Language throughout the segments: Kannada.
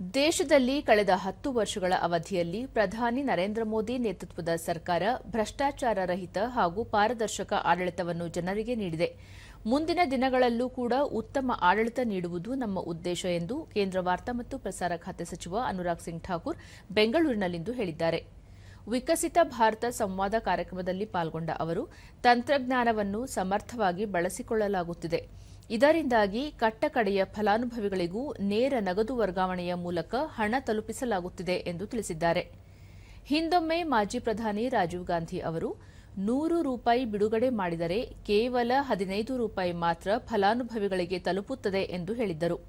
ದೇಶದಲ್ಲಿ ಕಳೆದ ಹತ್ತು ವರ್ಷಗಳ ಅವಧಿಯಲ್ಲಿ ಪ್ರಧಾನಿ ನರೇಂದ್ರ ಮೋದಿ ನೇತೃತ್ವದ ಸರ್ಕಾರ ಭ್ರಷ್ಟಾಚಾರ ರಹಿತ ಹಾಗೂ ಪಾರದರ್ಶಕ ಆಡಳಿತವನ್ನು ಜನರಿಗೆ ನೀಡಿದೆ. ಮುಂದಿನ ದಿನಗಳಲ್ಲೂ ಕೂಡ ಉತ್ತಮ ಆಡಳಿತ ನೀಡುವುದು ನಮ್ಮ ಉದ್ದೇಶ ಎಂದು ಕೇಂದ್ರ ವಾರ್ತಾ ಮತ್ತು ಪ್ರಸಾರ ಖಾತೆ ಸಚಿವ ಅನುರಾಗ್ ಸಿಂಗ್ ಠಾಕೂರ್ ಬೆಂಗಳೂರಿನಲ್ಲಿಂದು ಹೇಳಿದ್ದಾರೆ. ವಿಕಸಿತ ಭಾರತ ಸಂವಾದ ಕಾರ್ಯಕ್ರಮದಲ್ಲಿ ಪಾಲ್ಗೊಂಡ ಅವರು, ತಂತ್ರಜ್ಞಾನವನ್ನು ಸಮರ್ಥವಾಗಿ ಬಳಸಿಕೊಳ್ಳಲಾಗುತ್ತಿದೆ. ಇದರಿಂದಾಗಿ ಕಟ್ಟಕಡೆಯ ಫಲಾನುಭವಿಗಳಿಗೂ ನೇರ ನಗದು ವರ್ಗಾವಣೆಯ ಮೂಲಕ ಹಣ ತಲುಪಿಸಲಾಗುತ್ತಿದೆ ಎಂದು ತಿಳಿಸಿದ್ದಾರೆ. ಹಿಂದೊಮ್ಮೆ ಮಾಜಿ ಪ್ರಧಾನಿ ರಾಜೀವ್ ಗಾಂಧಿ ಅವರು, ನೂರು ರೂಪಾಯಿ ಬಿಡುಗಡೆ ಮಾಡಿದರೆ ಕೇವಲ ಹದಿನೈದು ರೂಪಾಯಿ ಮಾತ್ರ ಫಲಾನುಭವಿಗಳಿಗೆ ತಲುಪುತ್ತದೆ ಎಂದು ಹೇಳಿದ್ದರು.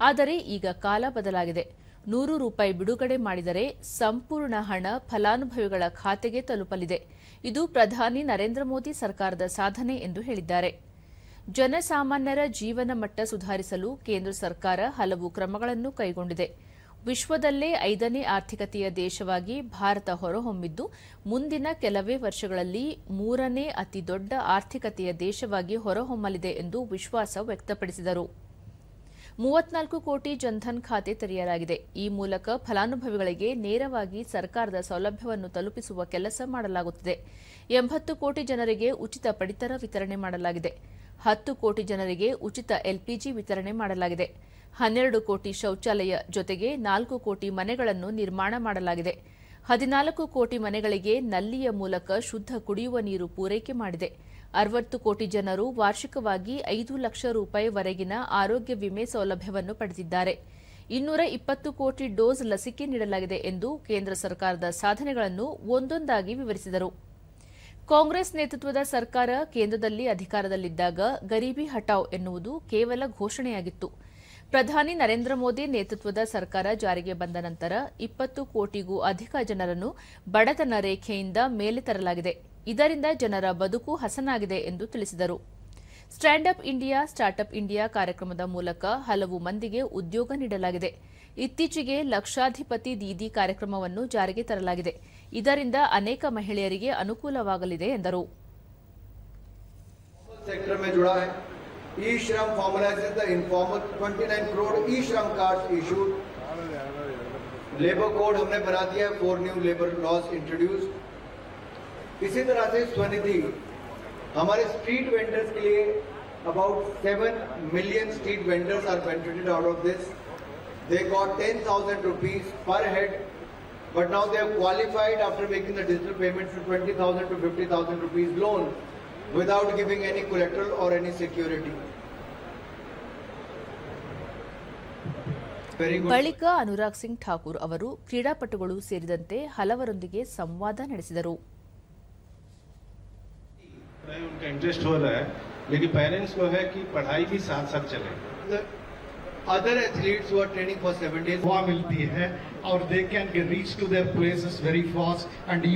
ಆದರೆ ಈಗ ಕಾಲ ಬದಲಾಗಿದೆ. ನೂರು ರೂಪಾಯಿ ಬಿಡುಗಡೆ ಮಾಡಿದರೆ ಸಂಪೂರ್ಣ ಹಣ ಫಲಾನುಭವಿಗಳ ಖಾತೆಗೆ ತಲುಪಲಿದೆ. ಇದು ಪ್ರಧಾನಿ ನರೇಂದ್ರ ಮೋದಿ ಸರ್ಕಾರದ ಸಾಧನೆ ಎಂದು ಹೇಳಿದ್ದಾರೆ. ಜನಸಾಮಾನ್ಯರ ಜೀವನ ಮಟ್ಟ ಸುಧಾರಿಸಲು ಕೇಂದ್ರ ಸರ್ಕಾರ ಹಲವು ಕ್ರಮಗಳನ್ನು ಕೈಗೊಂಡಿದೆ. ವಿಶ್ವದಲ್ಲೇ ಐದನೇ ಆರ್ಥಿಕತೆಯ ದೇಶವಾಗಿ ಭಾರತ ಹೊರಹೊಮ್ಮಿದ್ದು, ಮುಂದಿನ ಕೆಲವೇ ವರ್ಷಗಳಲ್ಲಿ ಮೂರನೇ ಅತಿ ದೊಡ್ಡ ಆರ್ಥಿಕತೆಯ ದೇಶವಾಗಿ ಹೊರಹೊಮ್ಮಲಿದೆ ಎಂದು ವಿಶ್ವಾಸ ವ್ಯಕ್ತಪಡಿಸಿದರು. ಮೂವತ್ನಾಲ್ಕು ಕೋಟಿ ಜನ್ಧನ್ ಖಾತೆ ತೆರೆಯಲಾಗಿದೆ. ಈ ಮೂಲಕ ಫಲಾನುಭವಿಗಳಿಗೆ ನೇರವಾಗಿ ಸರ್ಕಾರದ ಸೌಲಭ್ಯವನ್ನು ತಲುಪಿಸುವ ಕೆಲಸ ಮಾಡಲಾಗುತ್ತಿದೆ. ಎಂಬತ್ತು ಕೋಟಿ ಜನರಿಗೆ ಉಚಿತ ಪಡಿತರ ವಿತರಣೆ ಮಾಡಲಾಗಿದೆ. ಹತ್ತು ಕೋಟಿ ಜನರಿಗೆ ಉಚಿತ ಎಲ್ಪಿಜಿ ವಿತರಣೆ ಮಾಡಲಾಗಿದೆ. ಹನ್ನೆರಡು ಕೋಟಿ ಶೌಚಾಲಯ ಜೊತೆಗೆ ನಾಲ್ಕು ಕೋಟಿ ಮನೆಗಳನ್ನು ನಿರ್ಮಾಣ ಮಾಡಲಾಗಿದೆ. ಹದಿನಾಲ್ಕು ಕೋಟಿ ಮನೆಗಳಿಗೆ ನಲ್ಲಿಯ ಮೂಲಕ ಶುದ್ಧ ಕುಡಿಯುವ ನೀರು ಪೂರೈಕೆ ಮಾಡಿದೆ. ಅರವತ್ತು ಕೋಟಿ ಜನರು ವಾರ್ಷಿಕವಾಗಿ ಐದು ಲಕ್ಷ ರೂಪಾಯಿವರೆಗಿನ ಆರೋಗ್ಯ ವಿಮೆ ಸೌಲಭ್ಯವನ್ನು ಪಡೆದಿದ್ದಾರೆ. ಇನ್ನೂರ ಇಪ್ಪತ್ತು ಕೋಟಿ ಡೋಸ್ ಲಸಿಕೆ ನೀಡಲಾಗಿದೆ ಎಂದು ಕೇಂದ್ರ ಸರ್ಕಾರದ ಸಾಧನೆಗಳನ್ನು ಒಂದೊಂದಾಗಿ ವಿವರಿಸಿದರು. ಕಾಂಗ್ರೆಸ್ ನೇತೃತ್ವದ ಸರ್ಕಾರ ಕೇಂದ್ರದಲ್ಲಿ ಅಧಿಕಾರದಲ್ಲಿದ್ದಾಗ ಗರೀಬಿ ಹಟಾವ್ ಎನ್ನುವುದು ಕೇವಲ ಘೋಷಣೆಯಾಗಿತ್ತು. ಪ್ರಧಾನಿ ನರೇಂದ್ರ ಮೋದಿ ನೇತೃತ್ವದ ಸರ್ಕಾರ ಜಾರಿಗೆ ಬಂದ ನಂತರ ಇಪ್ಪತ್ತು ಕೋಟಿಗೂ ಅಧಿಕ ಜನರನ್ನು ಬಡತನ ರೇಖೆಯಿಂದ ಮೇಲೆ ತರಲಾಗಿದೆ. ಇದರಿಂದ ಜನರ ಬದುಕು ಹಸನಾಗಿದೆ ಎಂದು ತಿಳಿಸಿದರು stand up India startup India ಕಾರ್ಯಕ್ರಮದ ಮೂಲಕ ಹಲವು ಮಂದಿಗೆ ಉದ್ಯೋಗ ನೀಡಲಾಗಿದೆ ಇತ್ತೀಚೆಗೆ ಲಕ್ಷಾಧಿಪತಿ ದೀದಿ ಕಾರ್ಯಕ್ರಮವನ್ನು ಜಾರಿಗೆ ತರಲಾಗಿದೆ ಇದರಿಂದ ಅನೇಕ ಮಹಿಳೆಯರಿಗೆ ಅನುಕೂಲವಾಗಲಿದೆ ಎಂದರು सेक्टर में जुड़ा है e Shram formalisation the informal 29 crore e Shram card issued labour code हमने बना दिया है four new labour laws introduce इसी तरह से स्वनिधि हमारे स्ट्रीट वेंडर्स के लिए about seven million street vendors are benefited out of this they got ten thousand rupees per head but now they have qualified after making the digital payments to 20,000 to 50,000 rupees loan without giving any collateral or any security. Very good. ಬಳಿಕ ಅನುರಾಗ್ ಸಿಂಗ್ ಠಾಕೂರ್ ಅವರು ಕ್ರೀಡಾಪಟುಗಳು ಸೇರಿದಂತೆ ಹಲವರೊಂದಿಗೆ ಸಂವಾದ ನಡೆಸಿದರು रहे हैं, उनका इंटरेस्ट हो रहा है लेकिन पेरेंट्स को है कि पढ़ाई भी साथ साथ चले। Other athletes athletes are training for seven days वहाँ मिलती है और they can reach to their places very fast and